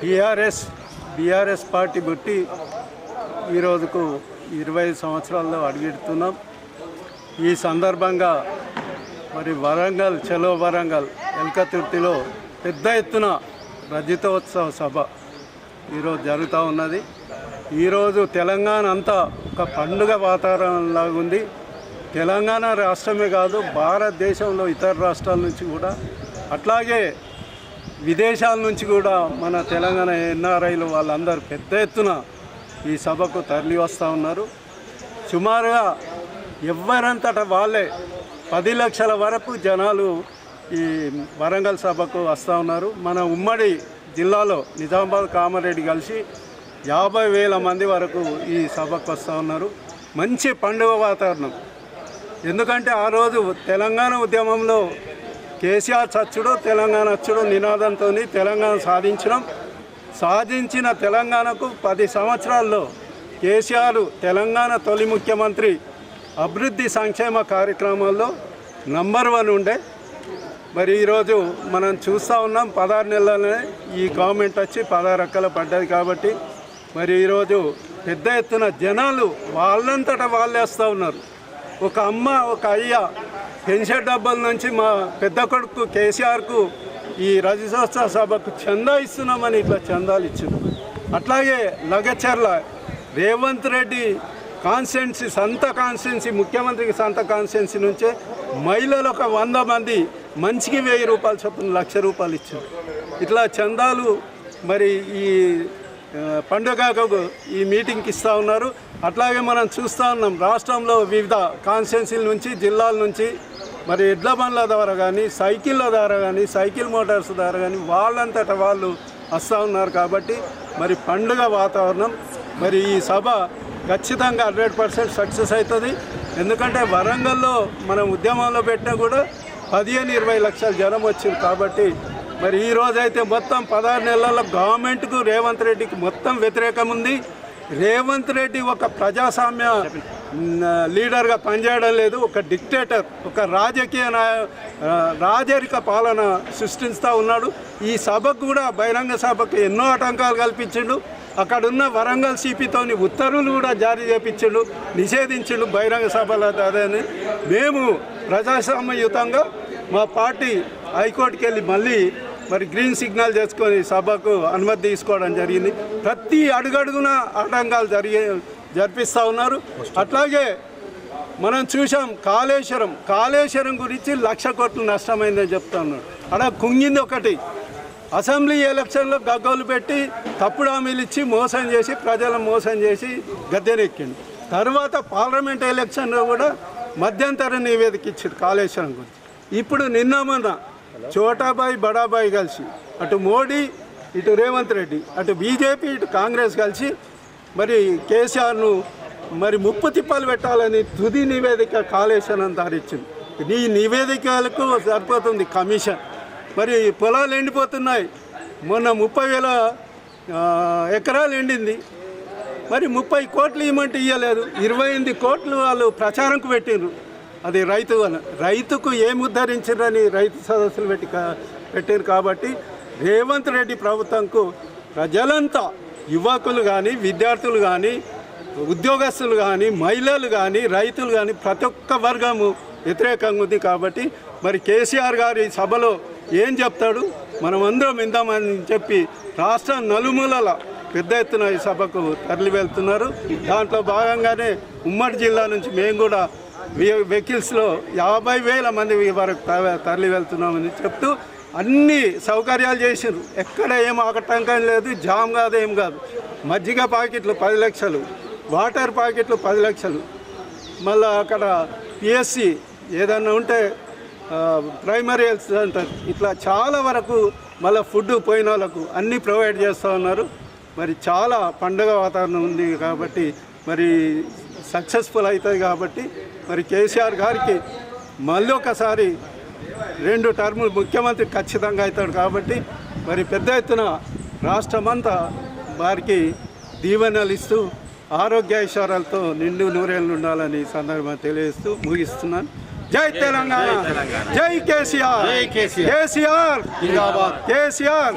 BRS BRS party బట్టి ఈరోజుకు ఇరవై సంవత్సరాల్లో అడుగెడుతున్నాం. ఈ సందర్భంగా మరి వరంగల్ చలో వరంగల్ ఎల్కతుర్తిలో పెద్ద ఎత్తున రజతోత్సవ సభ ఈరోజు జరుగుతూ ఉన్నది. ఈరోజు తెలంగాణ అంతా ఒక పండుగ వాతావరణంలాగా ఉంది. తెలంగాణ రాష్ట్రమే కాదు భారతదేశంలో ఇతర రాష్ట్రాల నుంచి కూడా అట్లాగే విదేశాల నుంచి కూడా మన తెలంగాణ ఎన్ఆర్ఐలు వాళ్ళందరూ పెద్ద ఎత్తున ఈ సభకు తరలి వస్తూ ఉన్నారు. సుమారుగా ఎవరంతట వాళ్ళే పది లక్షల వరకు జనాలు ఈ వరంగల్ సభకు వస్తూ ఉన్నారు. మన ఉమ్మడి జిల్లాలో నిజామాబాద్ కామారెడ్డి కలిసి యాభై వేల మంది వరకు ఈ సభకు వస్తూ ఉన్నారు. మంచి పండుగ వాతావరణం. ఎందుకంటే ఆ రోజు తెలంగాణ ఉద్యమంలో కేసీఆర్ చచ్చుడు తెలంగాణ అచ్చుడు నినాదంతో తెలంగాణ సాధించడం సాధించిన తెలంగాణకు పది సంవత్సరాల్లో కేసీఆర్ తెలంగాణ తొలి ముఖ్యమంత్రి అభివృద్ధి సంక్షేమ కార్యక్రమాల్లో నంబర్ వన్ ఉండే. మరి ఈరోజు మనం చూస్తూ ఉన్నాం పదహారు నెలలనే ఈ గవర్నమెంట్ వచ్చి పదహారు అక్కల పడ్డది కాబట్టి మరి ఈరోజు పెద్ద ఎత్తున జనాలు వాళ్ళంతటా వాళ్ళే వస్తూ ఉన్నారు. ఒక అమ్మ ఒక అయ్య పెన్షన్ డబ్బుల నుంచి మా పెద్ద కొడుకు కేసీఆర్కు ఈ రజతోత్సవ సభకు చందా ఇస్తున్నామని ఇట్లా చందాలు ఇచ్చింది అట్లాగే లగచర్ల రేవంత్ రెడ్డి కాన్స్టెన్సీ సంత కాన్స్టెన్సీ ముఖ్యమంత్రికి సంత కాన్స్టెన్సీ నుంచే మహిళలు ఒక వంద మంది మంచికి వెయ్యి రూపాయలు చొప్పున లక్ష రూపాయలు ఇచ్చారు ఇట్లా చందాలు మరి ఈ పండుగకు ఈ మీటింగ్కి ఇస్తూ ఉన్నారు. అట్లాగే మనం చూస్తూ ఉన్నాం రాష్ట్రంలో వివిధ కాన్స్టిట్యున్సీల నుంచి జిల్లాల నుంచి మరి ఎడ్ల బండ్ల ద్వారా కానీ సైకిళ్ళ ద్వారా కానీ సైకిల్ మోటార్స్ ద్వారా కానీ వాళ్ళంతట వాళ్ళు వస్తూ ఉన్నారు కాబట్టి మరి పండుగ వాతావరణం మరి ఈ సభ ఖచ్చితంగా హండ్రెడ్ పర్సెంట్ సక్సెస్ అవుతుంది. ఎందుకంటే వరంగల్లో మనం ఉద్యమంలో పెట్టినా కూడా పదిహేను ఇరవై లక్షల జనం వచ్చింది కాబట్టి మరి ఈ రోజైతే మొత్తం పదహారు నెలల గవర్నమెంట్కు రేవంత్ రెడ్డికి మొత్తం వ్యతిరేకం ఉంది. రేవంత్ రెడ్డి ఒక ప్రజాస్వామ్య లీడర్గా పనిచేయడం లేదు. ఒక డిక్టేటర్ ఒక రాజకీయ నాయ రాజరిక పాలన సృష్టిస్తూ ఉన్నాడు. ఈ సభకు కూడా బహిరంగ సభకు ఎన్నో ఆటంకాలు కల్పించిండు. అక్కడున్న వరంగల్ సిపితోని ఉత్తర్వులు కూడా జారీ చేపించిండు నిషేధించిండు బహిరంగ సభల అదని మేము ప్రజాస్వామ్యయుతంగా మా పార్టీ హైకోర్టుకి వెళ్ళి మళ్ళీ మరి గ్రీన్ సిగ్నల్ చేసుకొని సభకు అనుమతి తీసుకోవడం జరిగింది. ప్రతి అడుగడుగున ఆటంకాలు జరిగే జరిపిస్తూ ఉన్నారు. అట్లాగే మనం చూసాం కాళేశ్వరం. కాళేశ్వరం గురించి లక్ష కోట్లు నష్టమైందని చెప్తా ఉన్నాడు అక్కడ కుంగింది ఒకటి. అసెంబ్లీ ఎలక్షన్లో గగ్గోలు పెట్టి తప్పుడు హామీలు ఇచ్చి మోసం చేసి ప్రజలను మోసం చేసి గద్దెనెక్కింది. తర్వాత పార్లమెంట్ ఎలక్షన్లో కూడా మధ్యంతర నివేదిక ఇచ్చింది కాళేశ్వరం గురించి. ఇప్పుడు నిన్న మొన్న చోటాబాయి బడాబాయి కలిసి అటు మోడీ ఇటు రేవంత్ రెడ్డి అటు బీజేపీ ఇటు కాంగ్రెస్ కలిసి మరి కేసీఆర్ను మరి ముప్పు తిప్పలు పెట్టాలని తుది నివేదిక కాళేశ్వరం దారిచ్చింది. ఈ నివేదికలకు సరిపోతుంది కమిషన్. మరి పొలాలు ఎండిపోతున్నాయి. మొన్న ముప్పై వేల ఎకరాలు ఎండింది. మరి ముప్పై కోట్లు ఇవ్వమంటే ఇవ్వలేదు ఇరవై ఎనిమిది కోట్లు వాళ్ళు ప్రచారంకు పెట్టిండ్రు. అది రైతు వల్ల రైతుకు ఏమి ఉద్ధరించారని రైతు సదస్సులు పెట్టి పెట్టారు కాబట్టి రేవంత్ రెడ్డి ప్రభుత్వంకు ప్రజలంతా యువకులు కానీ విద్యార్థులు కానీ ఉద్యోగస్తులు కానీ మహిళలు కానీ రైతులు కానీ ప్రతి ఒక్క వర్గము వ్యతిరేకంగా ఉంది కాబట్టి మరి కేసీఆర్ గారి సభలో ఏం చెప్తాడు? మనం అందరం ఇందామని చెప్పి రాష్ట్ర నలుమూలల పెద్ద ఎత్తున ఈ సభకు తరలి వెళ్తున్నారు దాంట్లో భాగంగానే ఉమ్మడి జిల్లా నుంచి మేము కూడా వెహికల్స్లో యాభై వేల మంది వరకు తరలి వెళ్తున్నామని చెప్తూ అన్ని సౌకర్యాలు చేసిండ్రు. ఎక్కడ ఏం ఆకటంకం లేదు జామ్ కాదు ఏం కాదు. మజ్జిగ ప్యాకెట్లు పది లక్షలు వాటర్ ప్యాకెట్లు పది లక్షలు. మళ్ళీ అక్కడ పిఎస్సి ఏదన్నా ఉంటే ప్రైమరీ హెల్త్ సెంటర్ ఇట్లా చాలా వరకు మళ్ళీ ఫుడ్ పోయిన వాళ్ళకు అన్నీ ప్రొవైడ్ చేస్తూ ఉన్నారు. మరి చాలా పండగ వాతావరణం ఉంది కాబట్టి మరి సక్సెస్ఫుల్ అవుతుంది కాబట్టి మరి కేసీఆర్ గారికి మళ్ళీ ఒకసారి రెండు టర్ములు ముఖ్యమంత్రి ఖచ్చితంగా అవుతాడు కాబట్టి మరి పెద్ద ఎత్తున రాష్ట్రమంతా వారికి దీవెనలు ఇస్తూ ఆరోగ్య ఐశ్వర్యాలతో నిండు నూరేళ్ళు ఉండాలని ఈ సందర్భంగా తెలియజేస్తూ ముగిస్తున్నాను. జై తెలంగాణ. జై కేసీఆర్. జై కేసీఆర్. కేసీఆర్.